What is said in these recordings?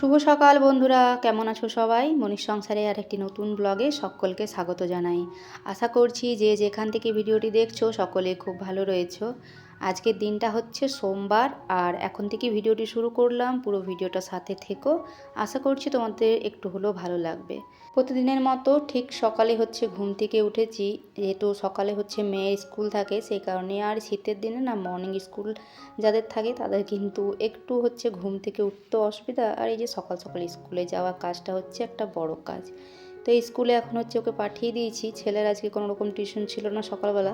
শুভ সকাল বন্ধুরা, কেমন আছো সবাই? মনীষ সংসারে আর একটি নতুন ব্লগে সকলকে স্বাগত জানাই। আশা করছি যে যেখান থেকে ভিডিওটি দেখছ সকলে খুব ভালো রয়েছো। আজকের দিনটা হচ্ছে সোমবার আর এখন থেকে ভিডিওটি শুরু করলাম, পুরো ভিডিওটা সাথে থেকো। আশা করছি তোমাদের একটু হলেও ভালো লাগবে। প্রতিদিনের মতো ঠিক সকালে হচ্ছে ঘুম থেকে উঠেছি। যেহেতু সকালে হচ্ছে মেয়ের স্কুল থাকে, সেই কারণে আর শীতের দিনে না মর্নিং স্কুল যাদের থাকে তাদের কিন্তু একটু হচ্ছে ঘুম থেকে উঠতে অসুবিধা। আর এই যে সকাল সকাল স্কুলে যাওয়া কাজটা হচ্ছে একটা বড় কাজ। তো স্কুলে এখন হচ্ছে ওকে পাঠিয়ে দিয়েছি। ছেলের আজকে কোনো রকম টিউশন ছিল না সকালবেলা।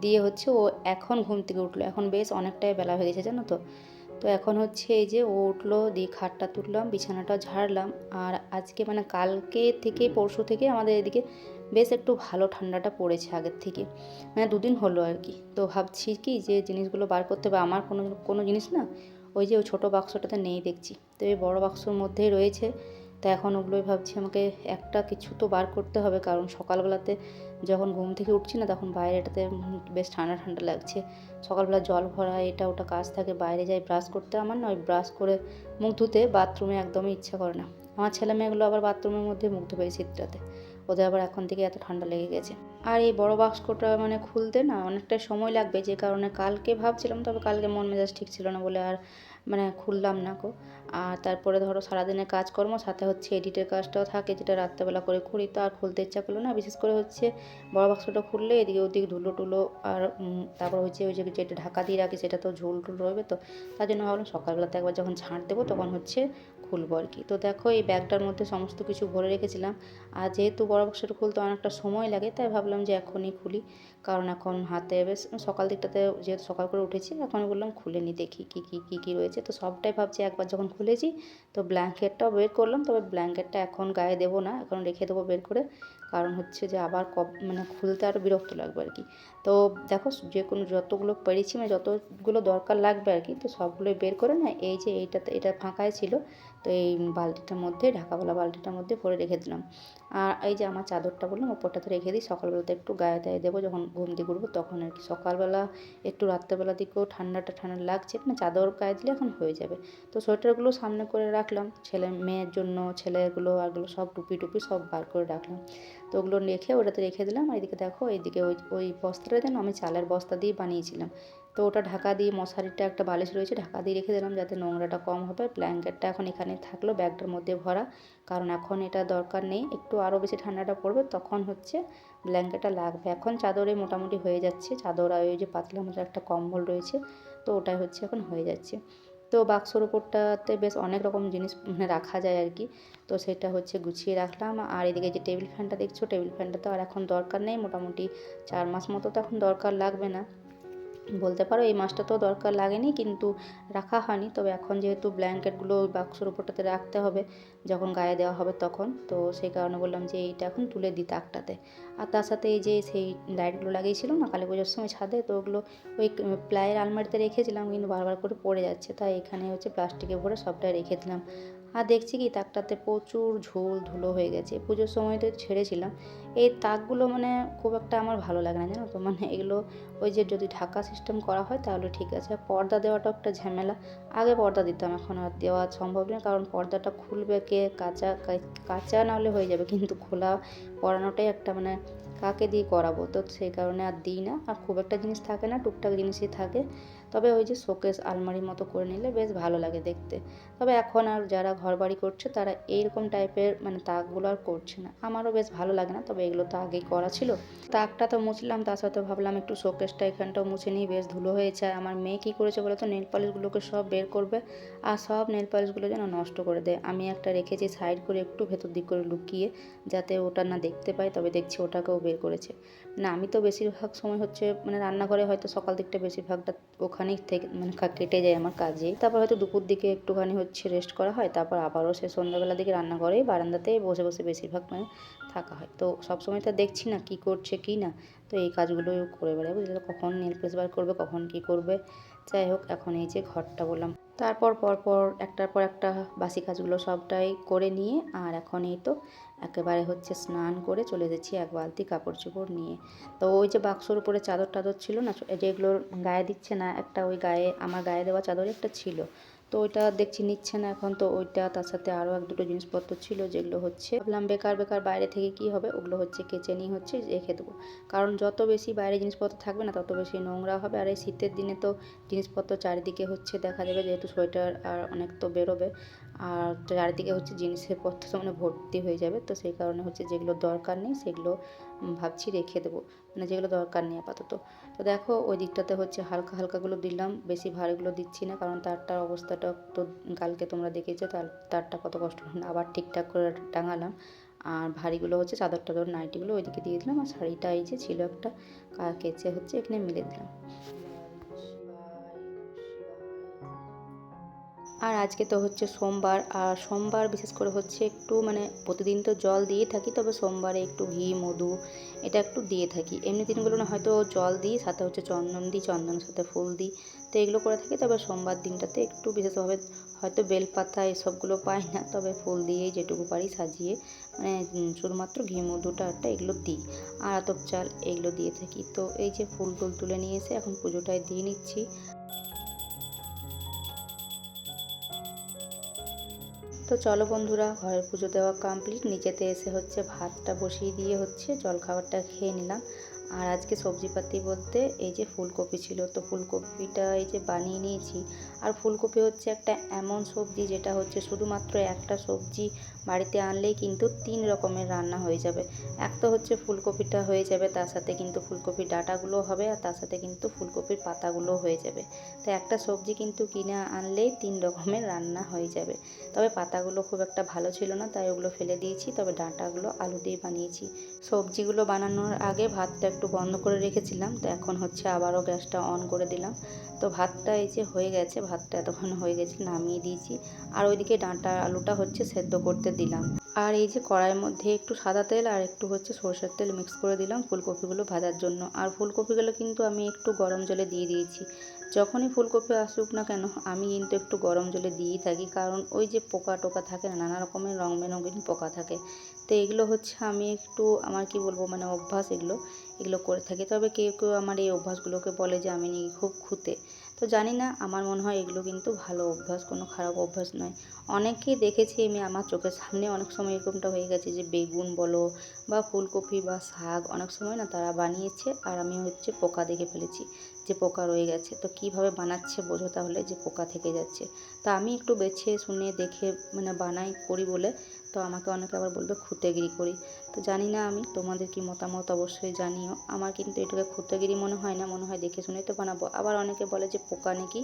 দিয়ে হচ্ছে ও এখন ঘুম থেকে উঠল। এখন বেশ অনেকটাই বেলা হয়ে গেছে, জানো তো। তো এখন হচ্ছে এই যে ও উঠল, দিয়ে খাটটা তুললাম, বিছানাটা ঝাড়লাম। আর আজকে মানে কালকে থেকে, পরশু থেকে আমাদের এদিকে বেশ একটু ভালো ঠান্ডাটা পড়েছে আগের থেকে। মানে দুদিন হলো আর কি। তো ভাবছি কি যে জিনিসগুলো বার করতে হবে। আমার কোনো কোনো জিনিস না, ওই যে ওই ছোটো বাক্সটাতে নেই দেখছি। তো এই বড়ো বাক্সর মধ্যেই রয়েছে। তো এখন ওগুলোই ভাবছি আমাকে একটা কিছু তো বার করতে হবে। কারণ সকালবেলাতে যখন ঘুম থেকে উঠছি না তখন বাইরেটাতে বেশ ঠান্ডা ঠান্ডা লাগছে। সকালবেলা জল ভরা এটা ওটা কাজ থাকে, বাইরে যাই ব্রাশ করতে আমার না ওই ব্রাশ করে মুখ ধুতে বাথরুমে একদমই ইচ্ছা করে না। আমার ছেলে মেয়েগুলো আবার বাথরুমের মধ্যে মুখ ধুবে শীতটাতে। ওদের আবার এখন থেকে এত ঠান্ডা লেগে গেছে। আর এই বড় বাক্সটা মানে খুলতে না অনেকটা সময় লাগবে, যে কারণে কালকে ভাবছিলাম, তবে কালকে মন মেজাজ ঠিক ছিল না বলে আর মানে খুললাম না কো আর তারপরে ধরো সারাদিনের কাজকর্ম, সাথে হচ্ছে এডিটের কাজটাও থাকে যেটা রাত্রেবেলা করে করি। তো আর খুলতে ইচ্ছা করল না, বিশেষ করে হচ্ছে বড় বাক্সটা খুললে এদিকে ওদিক ধুলো টুলো আর তারপর হচ্ছে ওই যে, যেটা ঢাকা দিয়ে রাখি সেটা তো ঝোল টুল রবে তো। তার জন্য ভাবলাম সকালবেলাতে একবার যখন ঝাঁট দেবো তখন হচ্ছে খুলবো আর কি। তো দেখো এই ব্যাগটার মধ্যে সমস্ত কিছু ভরে রেখেছিলাম। আর যেহেতু বড় বাক্সটা খুলতে অনেকটা সময় লাগে, তাই ভাবলাম যে এখনই খুলি। কারণ এখন হাতে বেশ সকাল দিকটাতে যেহেতু সকাল করে উঠেছি, এখন বললাম খুলে নি, দেখি কী কী কী কী রয়েছে। তো সবটাই ভাবছি একবার যখন খুলেছি, তো ব্ল্যাঙ্কেটটাও বের করলাম। তবে ব্ল্যাঙ্কেটটা এখন গায়ে দেবো না, এখন রেখে দেবো বের করে। কারণ হচ্ছে যে আবার কব মানে খুলতে আরও বিরক্ত লাগবে আর কি। তো দেখো যে কোনো যতগুলো পেরেছি মানে যতগুলো দরকার লাগবে আর কি, তো সবগুলোই বের করে না, এই যে এইটাতে, এটা ফাঁকায় ছিল, তো এই বালতিটার মধ্যে, ঢাকাওয়ালা বালতিটার মধ্যে ভরে রেখে দিলাম। আর এই যে আমার চাদরটা বললাম, ওপরটাতে রেখে দিই। সকালবেলাতে একটু গায়ে দায়ে দেবো, যখন ঘুম দিয়ে উঠবো তখন আর কি। সকালবেলা একটু রাত্রেবেলা দিকেও ঠান্ডাটা ঠান্ডা লাগছে না চাদর গায়ে দিলে এখন হয়ে যাবে। তো সোয়েটারগুলো সামনে করে রাখলাম, ছেলে মেয়ের জন্য, ছেলেগুলো আরগুলো সব টুপি টুপি সব বার করে রাখলাম। তো ওগুলো রেখে ওটাতে রেখে দিলাম এদিকে দেখো, এইদিকে ওই ওই বস্তাটা যেন আমি চালের বস্তা দিয়ে বানিয়েছিলাম। তো ওটা ঢাকা দিয়ে মশারিটা, একটা বালিশ রয়েছে, ঢাকা দিয়ে রেখে দিলাম যাতে নোংরাটা কম হবে। ব্ল্যাঙ্কেটটা এখন এখানে থাকল, ব্যাগটার মধ্যে ভরা। কারণ এখন এটা দরকার নেই, একটু আরও বেশি ঠান্ডাটা পড়বে, তখন হচ্ছে ব্ল্যাঙ্কেটটা লাগবে। এখন চাদরে মোটামুটি হয়ে যাচ্ছে, চাদর আর ওই যে পাতলা মতো একটা কম্বল রয়েছে, তো ওটাই হচ্ছে এখন হয়ে যাচ্ছে। তো বাক্সর ওপরটাতে বেশ অনেক রকম জিনিস মানে রাখা যায় আর কি, তো সেটা হচ্ছে গুছিয়ে রাখলাম। আর এদিকে যে টেবিল ফ্যানটা দেখছ, টেবিল ফ্যানটা তো আর এখন দরকার নেই, মোটামুটি চার মাস মতো তো এখন দরকার লাগবে না। বলতে পারো, এই মাসটা তো দরকার লাগেনি কিন্তু রাখা হয়নি। তবে এখন যেহেতু ব্ল্যাঙ্কেটগুলো বাক্সর উপরটাতে রাখতে হবে, যখন গায়ে দেওয়া হবে তখন। তো সেই কারণে বললাম যে এইটা এখন তুলে দিই তাকটাতে। আর তার সাথে এই যে সেই লাইটগুলো লাগিয়েছিল না, কালী পুজোর সময় ছাদে, তো ওগুলো ওই প্লায়ের আলমারিতে রেখেছিলাম কিন্তু বারবার করে পড়ে যাচ্ছে। তাই এখানে হচ্ছে প্লাস্টিকে ভরে সবটাই রেখে দিলাম। আর দেখছি কি, তাকটাতে প্রচুর ঝোল ধুলো হয়ে গেছে। পুজোর সময় তো ছেড়েছিলাম। এই তাকগুলো মানে খুব একটা আমার ভালো লাগে না, জানো তো? মানে এগুলো ওই যে যদি ঢাকা সিস্টেম করা হয় তাহলে ঠিক আছে। পর্দা দেওয়াটাও একটা ঝামেলা। আগে পর্দা দিতাম, এখন আর দেওয়া সম্ভব নয় কারণ পর্দাটা খুলবে কে? কাঁচা কাঁচা না হলে হয়ে যাবে। কিন্তু খোলা পরানোটাই একটা মানে কাকে দিয়ে করাবো? তো সেই কারণে আর দিই না। আর খুব একটা জিনিস থাকে না, টুকটাক জিনিসই থাকে। তবে ওই যে শোকেস আলমারির মতো করে নিলে বেশ ভালো লাগে দেখতে। তবে এখন আর যারা ঘর বাড়ি করছে, তারা এইরকম টাইপের মানে তাকগুলো আর করছে না। আমারও বেশ ভালো লাগে না, তবে এগুলো তো আগেই করা ছিল। তাকটা তো মুছলাম, তার সাথে ভাবলাম একটু শোকেসটা এখানটাও মুছে নিই, বেশ ধুলো হয়েছে। আমার মেয়ে কী করেছে বলে তো নেল পালিশগুলোকে সব বের করবে আর সব নেল পালিশগুলো যেন নষ্ট করে দেয়। আমি একটা রেখেছি সাইড করে একটু ভেতর দিক করে লুকিয়ে, যাতে ওটা না দেখতে পাই, তবে দেখছি ওটাকেও বের করেছে। না, আমি তো বেশিরভাগ সময় হচ্ছে মানে রান্নাঘরে হয়তো সকাল দিকটা বেশিরভাগটা ওখানেই থেকে মানে কেটে যায় আমার কাজে। তারপর হয়তো দুপুর দিকে একটুখানি হচ্ছে রেস্ট করা হয়, তারপর আবারও সে সন্ধ্যাবেলার দিকে রান্না করে বারান্দাতে বসে বসে বেশিরভাগ মানে থাকা হয়। তো সবসময় তো দেখছি না কি করছে কি না। তো এই কাজগুলোই করে বেড়ায় বুঝলে কখন নেল প্লেস বার করবে, কখন কি করবে? যাই হোক, এখন এই যে ঘরটা বললাম। তারপর পরপর একটার পর একটা বাসি কাজগুলো সবটাই করে নিয়ে আর এখন এই তো একেবারে হচ্ছে স্নান করে চলে যাচ্ছি এক বালতি কাপড় চোপড় নিয়ে। তো ওই যে বাক্সর উপরে চাদর টাদর ছিল না যেগুলোর গায়ে দিচ্ছে না, একটা ওই গায়ে, আমার গায়ে দেওয়া চাদর একটা ছিল। তো ওইটা দেখছি নিচ্ছে না এখন। তো ওইটা তার সাথে আরও এক দুটো জিনিসপত্র ছিল যেগুলো হচ্ছে, ভাবলাম বেকার বেকার বাইরে থেকে কি হবে? ওগুলো হচ্ছে কেচে নিয়ে হচ্ছে রেখে দেবো। কারণ যত বেশি বাইরে জিনিসপত্র থাকবে না, তত বেশি নোংরা হবে। আর এই শীতের দিনে তো জিনিসপত্র চারিদিকে হচ্ছে দেখা যাবে যেহেতু সোয়েটার আর অনেক তো বেরোবে। আর চারিদিকে হচ্ছে জিনিসের পত্র মানে ভর্তি হয়ে যাবে, তো সেই কারণে হচ্ছে যেগুলো দরকার নেই সেগুলো ভাবছি রেখে দেবো মানে যেগুলো দরকার নেই আপাতত তো দেখো ওই দিকটাতে হচ্ছে হালকা হালকাগুলো দিলাম, বেশি ভারীগুলো দিচ্ছি না, কারণ তারটার অবস্থাটা তো কালকে তোমরা দেখেছ, তার, তারটা কত কষ্ট। আবার ঠিকঠাক করে টাঙালাম, আর ভারীগুলো হচ্ছে চাদর টাদর, নাইটিগুলো ওইদিকে দিয়ে দিলাম, আর শাড়িটা এই যে ছিল একটা কেচে হচ্ছে এখানে মিলে দিলাম আর আজকে তো হচ্ছে সোমবার, আর সোমবার বিশেষ করে হচ্ছে একটু মানে প্রতিদিন তো জল দিয়ে থাকি, তবে সোমবারে একটু ঘি, মধু এটা একটু দিয়ে থাকি। এমনি দিনগুলো না হয়তো জল দিই, সাথে হচ্ছে চন্দন দিই, চন্দনের সাথে ফুল দিই, তো এগুলো করে থাকি। তবে সোমবার দিনটাতে একটু বিশেষভাবে হয়তো বেলপাতা এসবগুলো পাই না, তবে ফুল দিয়েই যেটুকু পারি সাজিয়ে মানে শুধুমাত্র ঘি মধুটা একটা এগুলো দিই। আর আতপ চাল এগুলো দিয়ে থাকি। তো এই যে ফুল টুল তুলে নিয়ে এসে এখন পুজোটায় দিয়ে নিচ্ছি। তো চলো বন্ধুরা, ঘরের পুজো দেওয়া কমপ্লিট নিচেতে এসে হচ্ছে ভাতটা বসিয়ে দিয়ে হচ্ছে জলখাবারটা খেয়ে নিলাম। আর আজকে সবজিপাতি বলতে এই যে ফুলকপি ছিল, তো ফুলকপিটা এই যে বানিয়ে নিয়েছি। আর ফুলকপি হচ্ছে একটা এমন সবজি যেটা হচ্ছে শুধুমাত্র একটা সবজি বাড়িতে আনলেই কিন্তু তিন রকমের রান্না হয়ে যাবে। এক তো হচ্ছে ফুলকপিটা হয়ে যাবে, তার সাথে কিন্তু ফুলকপির ডাঁটাগুলো হবে আর তার সাথে কিন্তু ফুলকপির পাতাগুলো হয়ে যাবে। তো একটা সবজি কিন্তু কিনে আনলেই তিন রকমের রান্না হয়ে যাবে। তবে পাতাগুলো খুব একটা ভালো ছিল না, তাই ওগুলো ফেলে দিয়েছি, তবে ডাঁটাগুলো আলু দিয়ে বানিয়েছি। সবজিগুলো বানানোর আগে ভাতটা একটু বন্ধ করে রেখেছিলাম, তো এখন হচ্ছে আবারও গ্যাসটা অন করে দিলাম। তো ভাতটা এই যে হয়ে গেছে, ভাতটা এতক্ষণ হয়ে গেছে, নামিয়ে দিয়েছি। আর ওইদিকে ডাঁটা আলুটা হচ্ছে সেদ্ধ করতে দিলাম। আর এই যে কড়াইয়ের মধ্যে একটু সাদা তেল আর একটু হচ্ছে সরষের তেল মিক্স করে দিলাম ফুলকপিগুলো ভাজার জন্য। আর ফুলকপিগুলো কিন্তু আমি একটু গরম জলে দিয়ে দিয়েছি। যখনই ফুলকপি আসুক না কেন, আমি কিন্তু একটু গরম জলে দিয়েই থাকি। কারণ ওই যে পোকা টোকা থাকে না, নানা রকমের রং বেরঙিন পোকা থাকে। তো এগুলো হচ্ছে আমি একটু আমার কি বলব মানে অভ্যাস এগুলো এগুলো করে থাকি। তবে কেউ কেউ আমার এই অভ্যাসগুলোকে বলে যে আমি নাকি খুব খুঁতে। তো জানি না, আমার মনে হয় এগুলো কিন্তু ভালো অভ্যাস, কোনো খারাপ অভ্যাস নয়। অনেকেই দেখেছি আমি আমার চোখের সামনে অনেক সময় এরকমটা হয়ে গেছে যে বেগুন বলো বা ফুলকপি বা শাক অনেক সময় না তারা বানিয়েছে আর আমি হচ্ছে পোকা দেখে ফেলেছি যে পোকা রয়ে গেছে। তো কীভাবে বানাচ্ছে বোঝো তাহলে যে পোকা থেকে যাচ্ছে। তা আমি একটু বেছে শুনে দেখে মানে বানাই করি বলে তো আমাকে অনেকে আবার বলবে খুঁতেগিরি করি। তো জানি না আমি, তোমাদের কি মতামত অবশ্যই জানিও। আমার কিন্তু এটাকে খুঁতেগিরি মনে হয় না, মনে হয় দেখে শুনেই তো বানাবো। আবার অনেকে বলে যে পোকা নাকি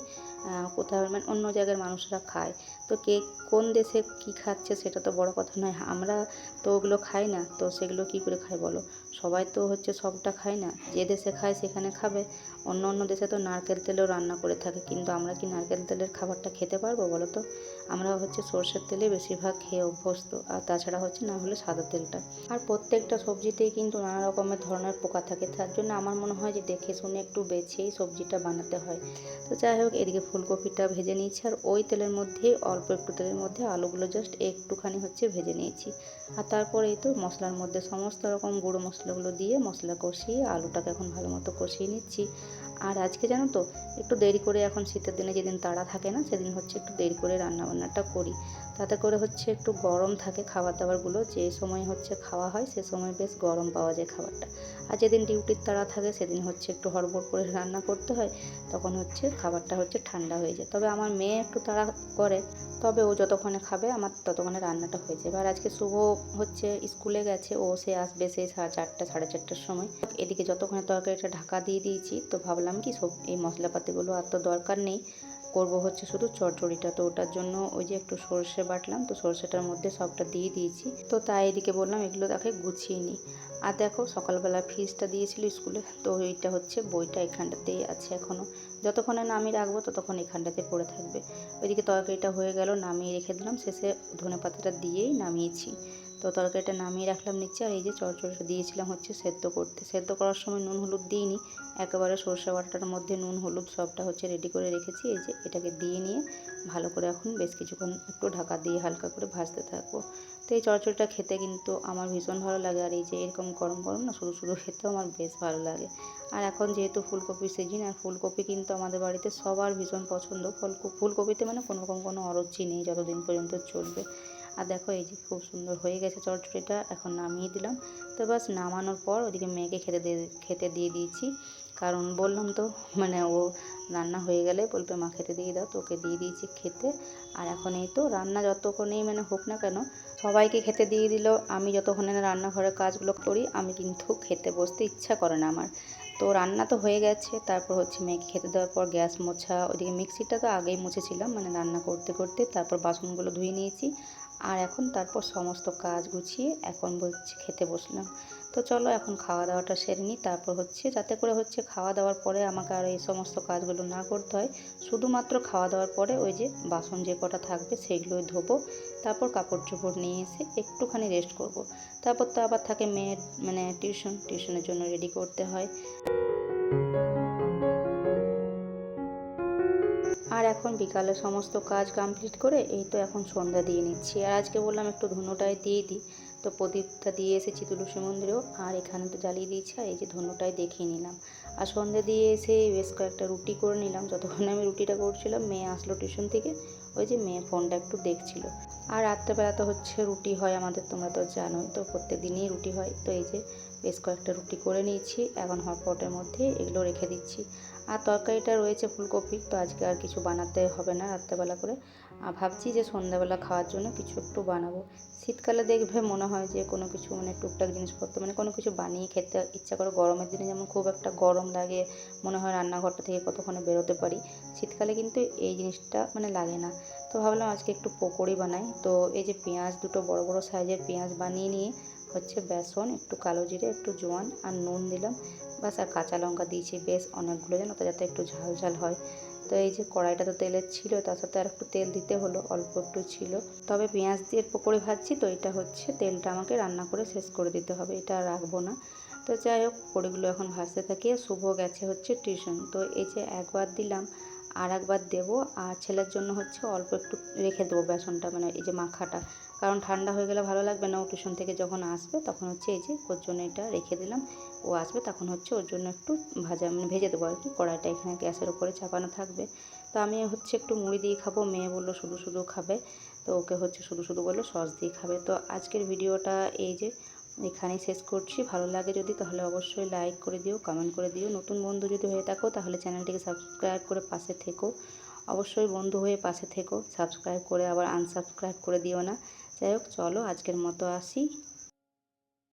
কোথাও মানে অন্য জায়গার মানুষরা খায়। তো কে, কোন দেশে কি খাচ্ছে সেটা তো বড় কথা নয়। আমরা তো ওগুলো খাই না, তো সেগুলো কি করে খায় বলো? সবাই তো হচ্ছে সবটা খায় না। যে দেশে খায় সেখানে খাবে। অন্য অন্য দেশে তো নারকেল তেলেও রান্না করে থাকে। কিন্তু আমরা কি নারকেল তেলের খাবারটা খেতে পারব বলো তো? আমরা হচ্ছে সর্ষের তেলে বেশিরভাগ খেয়ে অভ্যস্ত। আর তাছাড়া হচ্ছে না হলে সাদা তেলটা। আর প্রত্যেকটা সবজিতেই কিন্তু নানা রকমের ধরনের পোকা থাকে। তার জন্য আমার মনে হয় যে দেখে শুনে একটু বেছেই সবজিটা বানাতে হয়। তো যাই হোক, এদিকে ফুলকপিটা ভেজে নিয়েছি আর ওই তেলের মধ্যে, অল্প একটু তেলের মধ্যে আলুগুলো জাস্ট একটুখানি হচ্ছে ভেজে নিয়েছি। আর তারপরে এই তো মশলার মধ্যে সমস্ত রকম গুঁড়ো মশলাগুলো দিয়ে মশলা কষিয়ে আলুটাকে এখন ভালো মতো কষিয়ে নিচ্ছি। আর আজকে জানো তো, একটু দেরি করে এখন শীতের দিনে যেদিন তাড়া থাকে না, সেদিন হচ্ছে একটু দেরি করে রান্নাবান্নাটা করি। তাতে করে হচ্ছে একটু গরম থাকে খাবার দাবারগুলো যে সময় হচ্ছে খাওয়া হয়, সে সময় বেশ গরম পাওয়া যায় খাবারটা। আর যেদিন ডিউটির তাড়া থাকে, সেদিন হচ্ছে একটু হড়বড় করে রান্না করতে হয়, তখন হচ্ছে খাবারটা হচ্ছে ঠান্ডা হয়ে যায়। তবে আমার মেয়ে একটু তাড়া করে, তবে ও যতক্ষণে খাবে, আমার ততক্ষণে রান্নাটা হয়ে যাবে। আর আজকে শুভ হচ্ছে স্কুলে গেছে, ও সে আসবে সেই সাড়ে চারটা, সাড়ে চারটার সময়। এদিকে যতক্ষণে তরকারিটা ঢাকা দিয়ে দিয়েছি, তো ভাবলাম কি, সব এই মশলাপাতিগুলো আর তো দরকার নেই। করব হচ্ছে শুধু চচ্চড়িটা তো ওটার জন্য ওই যে একটু সর্ষে বাটলাম, তো সর্ষেটার মধ্যে সবটা দিয়ে দিয়েছি। তো তাই এদিকে বললাম এগুলো দেখে গুছিয়ে নিই। আর দেখো সকালবেলা ফিজটা দিয়েছিল স্কুলে, তো এইটা হচ্ছে বইটা এখানটাতেই আছে এখনও যতক্ষণে নামিয়ে রাখব ততক্ষণ এখানটাতে পড়ে থাকবে। ওইদিকে তরকারিটা হয়ে গেল, নামিয়ে রেখে দিলাম। শেষে ধনে পাতাটা দিয়েই নামিয়েছি। তো তরকারিটা নামিয়ে রাখলাম নিচে। আর এই যে চড়চড়িটা দিয়েছিলাম হচ্ছে সেদ্ধ করতে। সেদ্ধ করার সময় নুন হলুদ দিইনি। একেবারে সরষে বাটাটার মধ্যে নুন হলুদ সবটা হচ্ছে রেডি করে রেখেছি। এই যে এটাকে দিয়ে নিয়ে ভালো করে এখন বেশ কিছুক্ষণ একটু ঢাকা দিয়ে হালকা করে ভাজতে থাকব। তো এই চচ্চড়িটা খেতে কিন্তু আমার ভীষণ ভালো লাগে। আর এই যে এরকম গরম গরম না শুধু শুধু খেতেও আমার বেশ ভালো লাগে। আর এখন যেহেতু ফুলকপির সিজন আর ফুলকপি কিন্তু আমাদের বাড়িতে সবার ভীষণ পছন্দ। ফুলকপি ফুলকপিতে মানে কোনো রকম কোনো অরুচি নেই যতদিন পর্যন্ত চলবে। আর দেখো এই যে খুব সুন্দর হয়ে গেছে চটচড়িটা, এখন নামিয়ে দিলাম। তো বাস নামানোর পর ওদিকে মেয়েকে খেতে দিয়ে খেতে দিয়ে দিয়েছি। কারণ বললাম তো মানে ও রান্না হয়ে গেলে বলবে, মা, খেতে দিয়ে দাও। তো ওকে দিয়ে দিয়েছি খেতে। আর এখন এই তো রান্না যতক্ষণেই মানে হোক না কেন, সবাইকে খেতে দিয়ে দিল। আমি যতক্ষণে না রান্নাঘরের কাজগুলো করি, আমি কিন্তু খেতে বসতে ইচ্ছা করে না আমার। তো রান্না তো হয়ে গেছে, তারপর হচ্ছে মেয়েকে খেতে দেওয়ার পর গ্যাস মোছা, ওদিকে মিক্সিটা তো আগেই মুছেছিলাম মানে রান্না করতে করতে তারপর বাসনগুলো ধুয়ে নিয়েছি। আর এখন তারপর সমস্ত কাজ গুছিয়ে এখন বলছি খেতে বসলাম। তো চলো এখন খাওয়া দাওয়াটা সেরে নিই, তারপর হচ্ছে যাতে করে হচ্ছে খাওয়া দাওয়ার পরে আমাকে আর এই সমস্ত কাজগুলো না করতে হয়। শুধুমাত্র খাওয়া দাওয়ার পরে ওই যে বাসন যে কটা থাকবে সেগুলোই ধোবো, তারপর কাপড় চোপড় নিয়ে এসে একটুখানি রেস্ট করব। তারপর তো আবার থাকে মেয়ের মানে টিউশন টিউশনের জন্য রেডি করতে হয়। এখন বিকালে সমস্ত কাজ কমপ্লিট করে এই তো এখন সন্ধ্যা দিয়ে নিচ্ছি। আর আজকে বললাম একটু ধুনোটাই দিয়ে দিই। তো প্রদীপটা দিয়ে এসেছি তুলসী মন্দিরেও। আর এখানে তো জ্বালিয়ে দিয়েছি, আর এই যে ধনুটাই দেখিয়ে নিলাম। আর সন্ধ্যা দিয়ে এসে বেশ কয়েকটা রুটি করে নিলাম। যতক্ষণ আমি রুটিটা করছিলাম, মেয়ে আসলো টিউশন থেকে। ওই যে মেয়ে ফোনটা একটু দেখছিল। আর রাত্রেবেলা তো হচ্ছে রুটি হয় আমাদের, তোমরা তো জানোই। তো প্রত্যেক দিনই রুটি হয়। তো এই যে বেশ কয়েকটা রুটি করে নিয়েছি। এখন হটপটের মধ্যে এগুলো রেখে দিচ্ছি। আর তরকারিটা রয়েছে ফুলকপি, তো আজকে আর কিছু বানাতে হবে না রাত্রেবেলা করে। আর ভাবছি যে সন্ধ্যাবেলা খাওয়ার জন্য কিছু একটু বানাবো। শীতকালে দেখবে মনে হয় যে কোনো কিছু মানে টুকটাক জিনিসপত্র মানে কোনো কিছু বানিয়ে খেতে ইচ্ছা করে গরমের দিনে যেমন খুব একটা গরম লাগে, মনে হয় রান্নাঘরটা থেকে কতক্ষণে বেরোতে পারি। শীতকালে কিন্তু এই জিনিসটা মানে লাগে না। তো ভাবলাম আজকে একটু পকোড়ি বানাই। তো এই যে পেঁয়াজ দুটো বড় বড় সাইজের পেঁয়াজ বানিয়ে নিয়ে হচ্ছে বেসন, একটু কালো জিরে, একটু জোয়ান আর নুন দিলাম। বাস আর কাঁচা লঙ্কা দিয়েছি, বেশ অনেকগুলো যেন তো, যাতে একটু ঝাল ঝাল হয়। তো এই যে কড়াইটা তো তেলের ছিল, তার সাথে আর একটু তেল দিতে হলো, অল্প একটু ছিল। তবে পেঁয়াজ দিয়ে পকোড়ে ভাজছি, তো এটা হচ্ছে তেলটা আমাকে রান্না করে শেষ করে দিতে হবে, এটা রাখব না। তো যাই হোক, পকোড়িগুলো এখন ভাজতে থাকি শুভ গেছে হচ্ছে টিউশন। তো এই যে একবার দিলাম, আর একবার দেবো, আর ছেলের জন্য হচ্ছে অল্প একটু রেখে দেবো বেসনটা মানে এই যে মাখাটা। কারণ ঠান্ডা হয়ে গেলে ভালো লাগবে না, ও টিউশন থেকে যখন আসবে, তখন হচ্ছে এই যে ওর জন্য এটা রেখে দিলাম। ও আসবে তখন হচ্ছে ওর জন্য একটু ভাজা মানে ভেজে দেবো আর কি। কড়াইটা এখানে গ্যাসের উপরে চাপানো থাকবে। তো আমি হচ্ছে একটু মুড়ি দিয়ে খাব। মেয়ে বলল শুধু শুধু খাবে। তো ওকে হচ্ছে শুধু শুধু বলল সস দিয়ে খাবে। তো আজকের ভিডিওটা এই যে এখানেই শেষ করছি। ভালো লাগে যদি তাহলে অবশ্যই লাইক করে দিও, কমেন্ট করে দিও। নতুন বন্ধু যদি হয়ে থাকো তাহলে চ্যানেলটিকে সাবস্ক্রাইব করে পাশে থেকো। অবশ্যই বন্ধু হয়ে পাশে থেকো। সাবস্ক্রাইব করে আবার আনসাবস্ক্রাইব করে দিও না। যাই হোক, চলো আজকের মতো আসি।